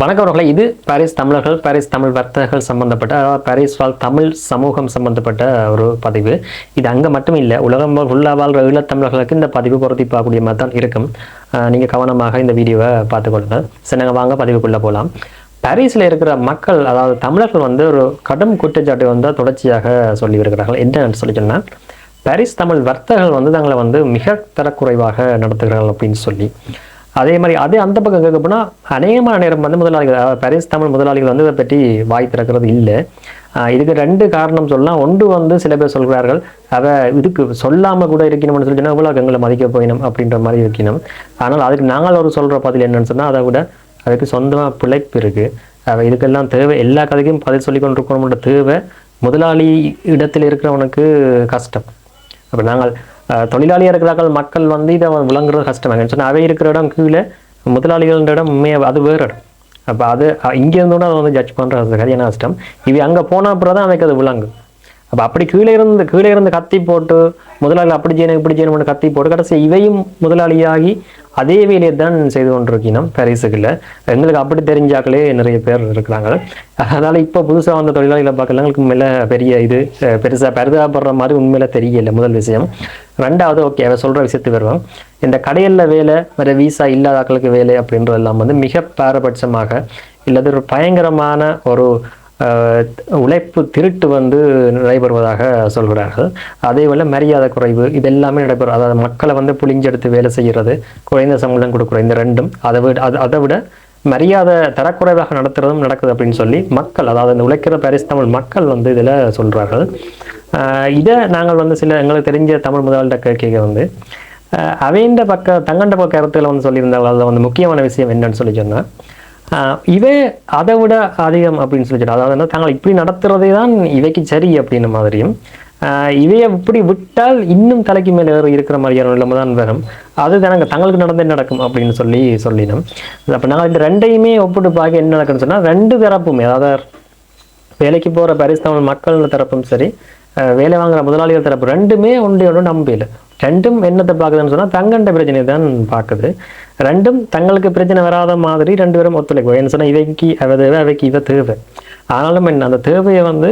வணக்கவர்களை இது பாரிஸ் தமிழர்கள் பாரிஸ் தமிழ் வர்த்தகர்கள் சம்பந்தப்பட்ட அதாவது பாரிஸ் வாழ் தமிழ் சமூகம் சம்பந்தப்பட்ட ஒரு பதிவு. இது அங்கே மட்டும் இல்லை உலகம் ஃபுல்லாக வாழ்கிற ஈழத்தமிழர்களுக்கு இந்த பதிவு பொருத்தி பார்க்கக்கூடிய மாதிரி தான் இருக்கும். நீங்கள் கவனமாக இந்த வீடியோவை பார்த்துக்கொள்ளுங்க சின்னங்க வாங்க பதிவுக்குள்ளே போகலாம் பாரிஸில் இருக்கிற மக்கள் அதாவது தமிழர்கள் வந்து ஒரு கடும் குற்றச்சாட்டு வந்து தொடர்ச்சியாக சொல்லி வருகிறார்கள் என்னன்னு சொல்லி சொன்னால் பாரிஸ் தமிழ் வர்த்தகர்கள் வந்து தங்களை வந்து மிக தரக்குறைவாக நடத்துகிறார்கள் அப்படின்னு சொல்லி. அதே மாதிரி அதே அந்த பக்கம் கேட்க போனால் அநேகமான நேரம் வந்து முதலாளிகள் அதாவது பாரிஸ் தமிழ் முதலாளிகள் வந்து இதை பற்றி வாய் திறக்கிறது இல்லை. இதுக்கு ரெண்டு காரணம் சொல்லலாம். ஒன்று வந்து சில பேர் சொல்கிறார்கள் அவ இதுக்கு சொல்லாமல் கூட இருக்கணும்னு சொல்லி சொன்னால் இவ்வளோ மதிக்க போயினும் அப்படின்ற மாதிரி இருக்கணும். ஆனால் அதுக்கு நாங்கள் ஒரு சொல்கிற பதில் என்னன்னு சொன்னால் அதை விட அதுக்கு சொந்தமாக பிழைப்பு இருக்குது அவள் இதுக்கெல்லாம் தேவை எல்லா கதைக்கும் பதில் சொல்லி கொண்டு இருக்கணும்ன்ற தேவை முதலாளி இடத்தில் இருக்கிறவனுக்கு கஷ்டம். அப்போ நாங்கள் தொழிலாளியாக இருக்கிறார்கள் மக்கள் வந்து இதை விளங்குறது கஷ்டமாக சொன்னால் அவை இருக்கிற இடம் கீழே முதலாளிகள் இடம் உண்மையாக அது வேறு இடம். அப்போ அது இங்கே இங்க அதை வந்து ஜட்ஜ் பண்ணுறது சரியான கஷ்டம். இவை அங்கே போனால் அப்புறம் தான் அவைக்கு அது விளங்கும். அப்போ அப்படி கீழே இருந்து கீழே இருந்து கத்தி போட்டு முதலாளி அப்படி செய்யணும் இப்படி செய்யணும்னு கத்தி போட்டு கடைசி இவையும் முதலாளியாகி அதே வேலையை தான் செய்து கொண்டிருக்கணும் பரிசுகளில் எங்களுக்கு அப்படி தெரிஞ்சாக்களே நிறைய பேர் இருக்கிறாங்க. அதனால் இப்போ புதுசாக வந்த தொழிலாளிகளை பார்க்கலாம் எங்களுக்கு மேலே பெரிய இது பெருசாக பெருசா பரிதாபப்படுற மாதிரி உண்மையில தெரியல முதல் விஷயம். ரெண்டாவது ஓகே அவ சொல்கிற விஷயத்துக்கு வருவோம். இந்த கடையில் வேலை வேறு வீசா இல்லாதாக்களுக்கு வேலை அப்படின்றதெல்லாம் வந்து மிக பாரபட்சமாக இல்லது ஒரு பயங்கரமான ஒரு உழைப்பு திருட்டு வந்து நடைபெறுவதாக சொல்கிறார்கள். அதே போல் மரியாதை குறைவு இது எல்லாமே நடைபெறும். அதாவது மக்களை வந்து புளிஞ்செடுத்து வேலை செய்கிறது குறைந்த சம்பளம் கொடுக்குற இந்த ரெண்டும். அதை விட அது அதை விட மரியாதை தரக்குறைவாக நடத்துறதும் நடக்குது அப்படின்னு சொல்லி மக்கள் அதாவது இந்த உழைக்கிற பாரிஸ் தமிழ் மக்கள் வந்து இதில் சொல்கிறார்கள் இதை நாங்கள் வந்து சில எங்களுக்கு தெரிஞ்ச தமிழ் முதலாளிகிட்ட கேட்க வந்து அவைந்த அவைண்ட பக்க தங்கண்ட பக்க கருத்தில் வந்து சொல்லியிருந்தார்கள். அதில் வந்து முக்கியமான விஷயம் என்னன்னு சொல்லி சொன்னால் இவே அதை விட அதிகம் அப்படின்னு சொல்லிட்டு அதாவது வந்து தாங்கள் இப்படி நடத்துறதே தான் இவைக்கு சரி அப்படின்ற மாதிரியும் ஆஹ் இவைய இப்படி விட்டால் இன்னும் தலைக்கு மேலே இருக்கிற மாதிரியான நிலைமை தான் வரும். அது தானங்க தங்களுக்கு நடந்தே நடக்கும் அப்படின்னு சொல்லி சொல்லினோம். அப்போ நாங்கள் இந்த ரெண்டையுமே ஒப்பிட்டு பார்க்க என்ன நடக்குன்னு சொன்னால் ரெண்டு தரப்புமே அதாவது வேலைக்கு போகிற பரிசு தமிழ் மக்கள் தரப்பும் சரி வேலை வாங்குற முதலாளிகள் தரப்பு ரெண்டுமே ஒன்றையோட நம்பியில். ரெண்டும் என்னத்தை பார்க்குதுன்னு சொன்னால் தங்கண்ட பிரச்சனையை தான் பார்க்குது. ரெண்டும் தங்களுக்கு பிரச்சனை வராத மாதிரி ரெண்டு பேரும் ஒத்துழைக்கும் என்ன சொன்னால் இவைக்கு அவ தேவை அவைக்கு இவ தேவை. ஆனாலும் என்ன அந்த தேவையை வந்து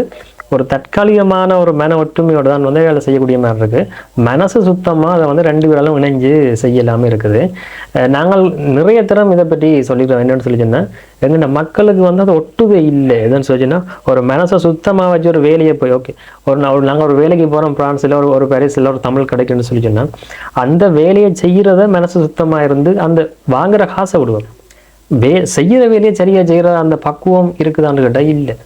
ஒரு தற்காலிகமான ஒரு மன ஒற்றுமையோடு தான் வந்து வேலை செய்யக்கூடிய மாதிரி இருக்குது மனசு சுத்தமாக அதை வந்து ரெண்டு பேராலும் இணைஞ்சு செய்யலாமல் இருக்குது. நாங்கள் நிறைய தரம் இதை பற்றி சொல்லிடுறோம் என்னென்னு சொல்லி சொன்னா எங்கள்ட மக்களுக்கு வந்து அது ஒட்டுவே இல்லை. எதுன்னு சொல்லிச்சுன்னா ஒரு மனசை சுத்தமாக வச்சு ஒரு வேலையை போய் ஓகே ஒரு நான் ஒரு நாங்கள் ஒரு வேலைக்கு போகிறோம் பிரான்ஸில் ஒரு ஒரு பாரிஸில் ஒரு தமிழ் கிடைக்குன்னு சொல்லி சொன்னா அந்த வேலையை செய்கிறத மனசு சுத்தமாக இருந்து அந்த வாங்குகிற காசை விடுவோம். வே செய்கிற வேலையை சரியாக செய்கிற அந்த பக்குவம் இருக்குதான்னு கேட்டால் இல்லை.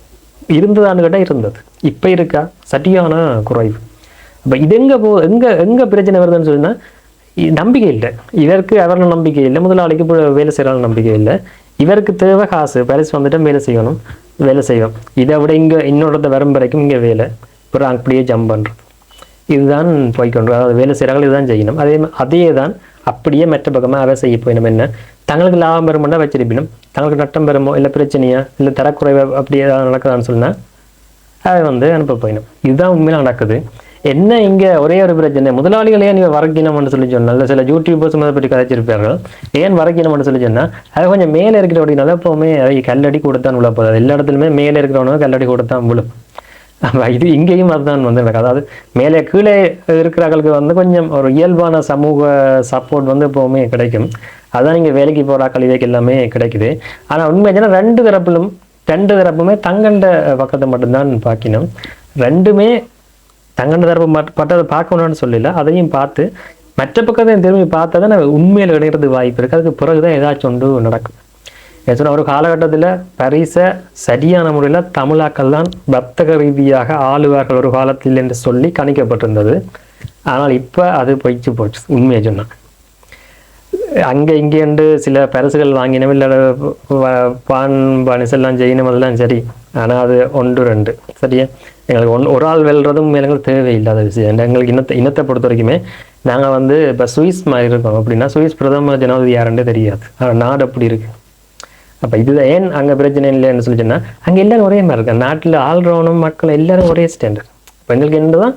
இருந்ததான்னு கேட்டால் இருந்தது. இப்போ இருக்கா? சரியான குறைவு. அப்போ இது எங்கே போ எங்கே எங்கே பிரச்சனை வருதுன்னு சொன்னால் நம்பிக்கை இல்லை. இவருக்கு அவரில் நம்பிக்கை இல்லை. முதலாளிக்கு வேலை செய்கிறாங்க நம்பிக்கை இல்லை. இவருக்கு தேவை காசு. பரிசு வந்துட்டு வேலை செய்யணும். வேலை செய்வோம் இதை விட இங்கே இன்னொருத்த வரும் வரைக்கும் இங்கே வேலை. அப்புறம் அப்படியே ஜம்ப் பண்ணுறது இதுதான் போய்க்கொண்டு அதாவது வேலை செய்கிறார்கள் இதுதான் செய்யணும். அதே அதே தான் அப்படியே மற்ற பக்கமாக அதை செய்ய போயிடும் என்ன? தங்களுக்கு லாபம் பெறுமெண்டா வச்சிருப்பினும் தங்களுக்கு நட்டம் பெறுமோ இல்லை பிரச்சனையா இல்லை தரக்குறைவா அப்படி ஏதாவது நடக்குதான்னு சொன்னால் அதை வந்து அனுப்ப போயிடும். இதுதான் உண்மையில நடக்குது. என்ன இங்கே ஒரே ஒரு பிரச்சனை முதலாளிகள் ஏன் இவன் வரக்கினம்னு சொல்லி சொன்னால் சில யூடியூபர்ஸ் அதை பற்றி கதைச்சிருப்பார்கள். ஏன் வரக்கினம்னு சொல்லி சொன்னால் அது கொஞ்சம் மேலே இருக்கிற அப்படின்னால எப்போவுமே அதை கல்லடி கொடுத்தான் உள்ள போகுது எல்லா இடத்துலையுமே மேலே இருக்கிறவனுக்கு கல்லடி கொடுத்தான் விழும் இது இங்கேயும் அதுதான் வந்து நடக்கும் அதாவது மேலே கீழே இருக்கிறவர்களுக்கு வந்து கொஞ்சம் ஒரு இயல்பான சமூக சப்போர்ட் வந்து எப்போவுமே கிடைக்கும். அதான் இங்கே வேலைக்கு போகிற கல்விக்கு எல்லாமே கிடைக்குது. ஆனால் உண்மை ரெண்டு தரப்பிலும் ரெண்டு தரப்புமே தங்கண்ட பக்கத்தை மட்டும்தான் பார்க்கணும். ரெண்டுமே தங்கண்ட தரப்பு மட் பட்டதை பார்க்கணும்னு சொல்லல. அதையும் பார்த்து மற்ற பக்கத்தையும் திரும்பி பார்த்தா தான் உண்மையில் இணைகிறது வாய்ப்பு இருக்குது அதுக்கு பிறகு தான் ஏதாச்சும் ஒன்று நடக்கும். ஏன்னா ஒரு காலகட்டத்தில் பரிசை சரியான முறையில் தமிழாக்கள் தான் வர்த்தக ரீதியாக ஆளுவார்கள் ஒரு காலத்தில் என்று சொல்லி கணிக்கப்பட்டிருந்தது. ஆனால் இப்போ அது பொய்ச்சு போச்சு உண்மையை சொன்னால் அங்கே இங்கேண்டு சில பரிசுகள் வாங்கினோம் இல்லை பான் பனிஸ் எல்லாம் செய்யணும் அதெல்லாம் சரி ஆனால் அது ஒன்று ரெண்டு சரியா? எங்களுக்கு ஒன் ஒரு ஆள் வெல்றதும் எங்களுக்கு தேவையில்லாத விஷயம். எங்களுக்கு இனத்தை இனத்தை பொறுத்த வரைக்குமே நாங்கள் வந்து இப்போ சுவிஸ் மாதிரி இருக்கோம். அப்படின்னா சுவிஸ் பிரதம ஜனாதிபதி யாருன்றே தெரியாது. ஆனால் நாடு அப்படி இருக்குது அப்போ இதுதான் ஏன் அங்கே பிரச்சனை இல்லைன்னு சொல்லி சொன்னால் அங்கே எல்லாரும் ஒரே மாதிரி இருக்காங்க. நாட்டில் ஆல்ரவுண்டும் மக்கள் எல்லாரும் ஒரே ஸ்டாண்டர்ட் இப்போ எங்களுக்கு என்னதான்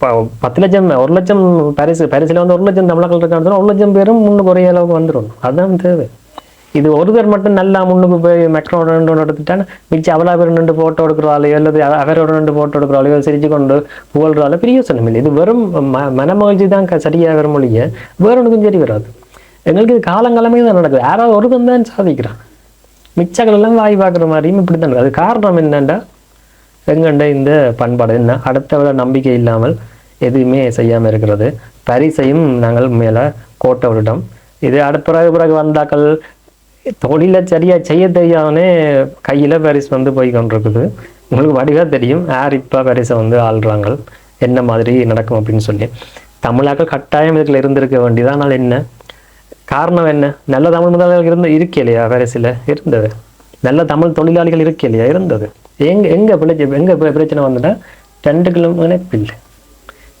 ப- பத்து லட்சம் ஒரு லட்சம் பரிசு பரிசில் வந்து ஒரு லட்சம் தமிழர்கள் இருக்கான்னு ஒரு லட்சம் பேரும் முன்னுக்கு ஒரே அளவுக்கு வந்துடும் அதுதான் தேவை. இது ஒருத்தர் மட்டும் நல்லா முன்னுக்கு போய் மெக்ரோட ரெண்டு ஒன்று எடுத்துட்டான் மிச்சம் அவளா பேர் ரெண்டு ஃபோட்டோ எடுக்கிறாளையோ அல்லது அவரோட ரெண்டு ஃபோட்டோ எடுக்கிறாளையோ சிரிச்சு கொண்டு புகழ்றாளோ பெரிய சொன்னம் இல்லை. இது வெறும் ம மனமகிழ்ச்சி தான் சரியாக வர மொழிய வேற ஒன்றுக்கும் சரி வராது. எங்களுக்கு இது காலங்காலமே தான் நடக்குது. யாராவது ஒருத்தன் தான் சாதிக்கிறான். மிச்சங்கள் எல்லாம் வாய் பார்க்குற மாதிரியும் இப்படி தான் அது காரணம் என்னண்டா? எங்கண்ட இந்த பண்பாடு? என்ன? அடுத்தவரை நம்பிக்கை இல்லாமல் எதுவுமே செய்யாமல் இருக்கிறது. பரிசையும் நாங்கள் மேலே கோட்டை விட்டுட்டோம். இது அடுத்த பிறகு பிறகு வந்தாக்கள் தொழிலை சரியாக செய்ய தெரியாமனே கையில் பரிசு வந்து போய் கொண்டிருக்குது. உங்களுக்கு வடிவாக தெரியும். யார் இப்போ பரிசை வந்து ஆள்றாங்க என்ன மாதிரி நடக்கும் அப்படின்னு சொல்லி. தமிழாக்கள் கட்டாயம் இதில் இருந்திருக்க வேண்டியது. ஆனால் என்ன? காரணம் என்ன? நல்ல தமிழ் முதலாளிகள் இருந்து இருக்கே இல்லையா பரிசில் இருந்தது. நல்ல தமிழ் தொழிலாளிகள் இருக்கே இல்லையா இருந்தது. எங்க எங்க பிழைச்சி எங்க பிரச்சனை வந்துட்டா ரெண்டு கிலோ இணைப்பில்லை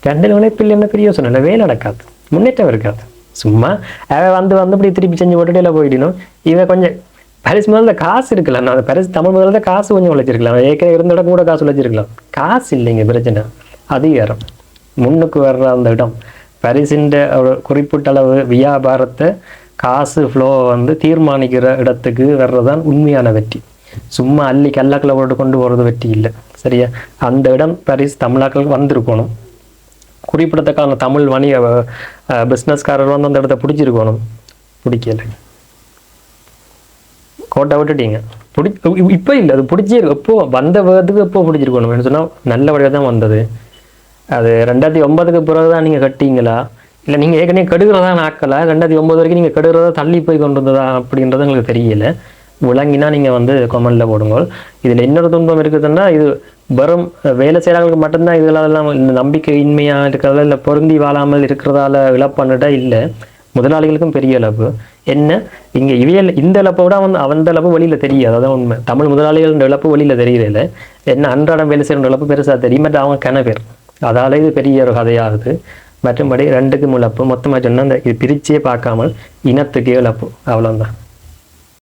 ரெண்டு இணைப்பில்லை என்ன பெரிய யோசனை இல்லை. வேலை நடக்காது. முன்னேற்றம் இருக்காது. சும்மா அவன் வந்து வந்து இப்படி திருப்பி செஞ்சு போட்டுட்டு எல்லாம் போயிடணும். இவன் கொஞ்சம் பரிசு முதல்ல காசு இருக்கலாம். நான் பரிசு தமிழ் முதல்ல காசு கொஞ்சம் உழைச்சிருக்கலாம். ஏற்கனவே இருந்த இடம் கூட காசு உழைச்சிருக்கலாம். காசு இல்லைங்க பிரச்சனை. அதிகாரம். முன்னுக்கு வர்ற அந்த இடம். பரிசின்ற ஒரு குறிப்பிட்ட அளவு வியாபாரத்தை காசு ஃப்ளோ வந்து தீர்மானிக்கிற இடத்துக்கு வர்றதுதான் உண்மையான வெற்றி. சும்மா அள்ளி கல்லாக்களை போட்டு கொண்டு போகிறது வெற்றி இல்லை. சரியா? அந்த இடம் பரிசு தமிழாக்கள் வந்திருக்கணும். குறிப்பிடத்தக்கான தமிழ் வணிக பிஸ்னஸ்காரர் வந்து அந்த இடத்த பிடிச்சிருக்கணும். பிடிக்கல. கோட்டை விட்டுட்டீங்க. பிடி இப்போ இல்லை. அது பிடிச்சிருக்கு எப்போ வந்த வேகத்துக்கு எப்போ பிடிச்சிருக்கணும்? சொன்னால் நல்ல வழியாக தான் வந்தது. அது ரெண்டாயிரத்தி ஒன்பதுக்கு பிறகு தான் நீங்கள் கட்டிங்களா? இல்லை நீங்கள் ஏற்கனவே கெடுகிறதா நாட்களா ரெண்டாயிரத்தி ஒன்பது வரைக்கும் நீங்கள் கெடுகிறதா தள்ளி போய் கொண்டு வந்ததா அப்படின்றது எங்களுக்கு தெரியல. விளங்கினா நீங்கள் வந்து கொமெண்டில் போடுங்க இதில் இன்னொரு துன்பம் இருக்குதுன்னா இது வெறும் வேலை செய்கிறவங்களுக்கு மட்டும்தான் இதெல்லாம் இந்த நம்பிக்கையின்மையாக இருக்கிறதால இல்லை பொருந்தி வாழாமல் இருக்கிறதால இழப்புன்னுட்டா இல்லை. முதலாளிகளுக்கும் பெரிய இழப்பு. என்ன? இங்கே இவையல் இந்த இழப்பை விட அவன் அந்த இழப்பு வெளியில் தெரியாது. அதான் உண்மை. தமிழ் முதலாளிகள் இழப்பு வெளியில் தெரியல என்ன அன்றாடம் வேலை செய்கிற இழப்பு பெருசாக தெரியும். பட் அவங்க கணவர் அதால் இது பெரிய ஒரு கதையாகுது. மற்றும்படி ரெண்டுக்கும் இழப்பு மொத்தமாக சொன்னால் அந்த இது பிரிச்சே பார்க்காமல் இனத்துக்கே இழப்பு அவ்வளோதான்